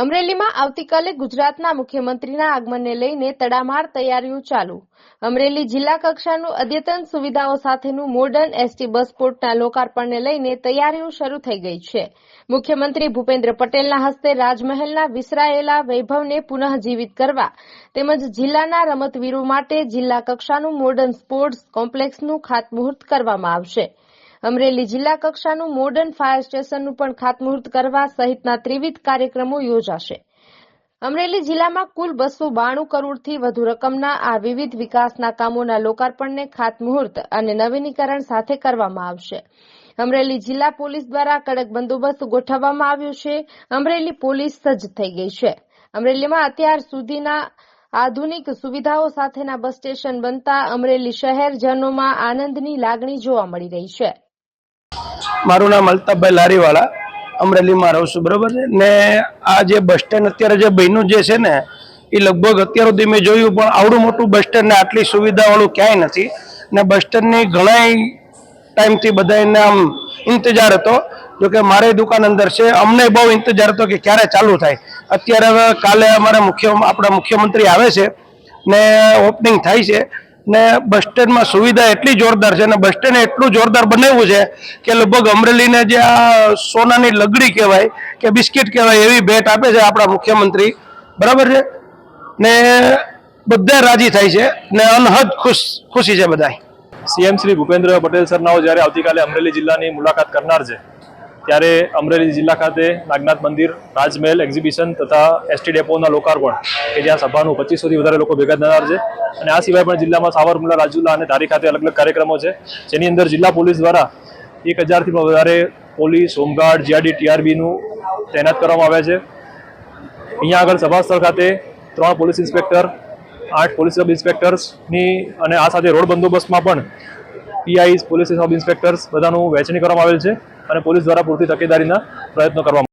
અમરેલીમાં આવતીકાલે ગુજરાતના મુખ્યમંત્રીના આગમનને લઈને તડામાર તૈયારીઓ ચાલુ. અમરેલી જિલ્લા કક્ષાનું અદ્યતન સુવિધાઓ સાથેનું મોડર્ન એસટી બસ પોર્ટના લોકાર્પણને લઈને તૈયારીઓ શરૂ થઈ ગઈ છે. મુખ્યમંત્રી ભૂપેન્દ્ર પટેલના હસ્તે રાજમહેલના વિસરાયેલા વૈભવને પુનઃજીવિત કરવા તેમજ જિલ્લાના રમતવીરો માટે જિલ્લા કક્ષાનું મોડર્ન સ્પોર્ટ્સ કોમ્પ્લેક્સનું ખાતમુહૂર્ત કરવામાં આવશે. અમરેલી જિલ્લા કક્ષાનું મોડર્ન ફાયર સ્ટેશનનું પણ ખાતમુહૂર્ત કરવા સહિતના ત્રિવિધ કાર્યક્રમો યોજાશે. અમરેલી જિલ્લામાં કુલ બસો બાણું કરોડથી વધુ રકમના આ વિવિધ વિકાસના કામોના લોકાર્પણને ખાતમુહૂર્ત અને નવીનીકરણ સાથે કરવામાં આવશે. અમરેલી જિલ્લા પોલીસ દ્વારા કડક બંદોબસ્ત ગોઠવવામાં આવ્યો છે. અમરેલી પોલીસ સજ્જ થઈ ગઈ છે. અમરેલીમાં અત્યાર સુધીના આધુનિક સુવિધાઓ સાથેના બસ સ્ટેશન બનતા અમરેલી શહેરજનોમાં આનંદની લાગણી જોવા મળી રહી છે. મારું નામ અલ્તાફભાઈ લારીવાળા અમરેલીમાં રહું છું, બરાબર છે? ને આ જે બસ સ્ટેન્ડ, અત્યારે જે બહેનું જે છે ને, એ લગભગ અત્યાર સુધી મેં જોયું, પણ આવડું મોટું બસ સ્ટેન્ડને આટલી સુવિધાવાળું ક્યાંય નથી. ને બસ સ્ટેન્ડની ઘણાય ટાઈમથી બધાને આમ ઇંતજાર હતો. જો કે મારી દુકાન અંદર છે, અમને બહુ ઇંતજાર હતો કે ક્યારે ચાલુ થાય. અત્યારે કાલે અમારા મુખ્ય, આપણા મુખ્યમંત્રી આવે છે ને ઓપનિંગ થાય છે. ને બસ સ્ટેન્ડમાં સુવિધા એટલી જોરદાર છે ને બસ સ્ટેન્ડ એટલું જોરદાર બનાવ્યું છે કે લગભગ અમરેલીને જે આ સોનાની લગડી કહેવાય કે બિસ્કિટ કહેવાય એવી ભેટ આપે છે આપણા મુખ્યમંત્રી. બરાબર છે? ને બધા રાજી થાય છે ને અનહદ ખુશ, ખુશી છે બધા સીએમ શ્રી ભૂપેન્દ્ર પટેલ સરનાઓ જ્યારે આવતીકાલે અમરેલી જિલ્લાની મુલાકાત કરનાર છે. ત્યારે અમરેલી જિલ્લા ખાતે નાગનાથ મંદિર, રાજમહેલ એક્ઝિબિશન તથા એસટી ડેપોના લોકાર્પણ, કે જ્યાં સભાનું પચીસોથી વધારે લોકો ભેગા થનાર છે. અને આ સિવાય પણ જિલ્લામાં સાવરકુંડલા, રાજુલા અને ધારી ખાતે અલગ અલગ કાર્યક્રમો છે. જેની અંદર જિલ્લા પોલીસ દ્વારા એક હજારથી પણ વધારે પોલીસ, હોમગાર્ડ જીઆરડી ટીઆરબીનું તૈનાત કરવામાં આવ્યા છે. અહીંયા આગળ સભા સ્થળ ખાતે ત્રણ પોલીસ ઇન્સ્પેક્ટર, આઠ પોલીસ સબ ઇન્સ્પેક્ટર્સની અને આ સાથે રોડ બંદોબસ્તમાં પણ પીઆઈ, પોલીસ સબ ઇન્સ્પેક્ટર્સ બધાનું વહેંચણી કરવામાં આવેલ છે અને પોલીસ દ્વારા પૂરતી તકેદારીના પ્રયત્નો કરવામાં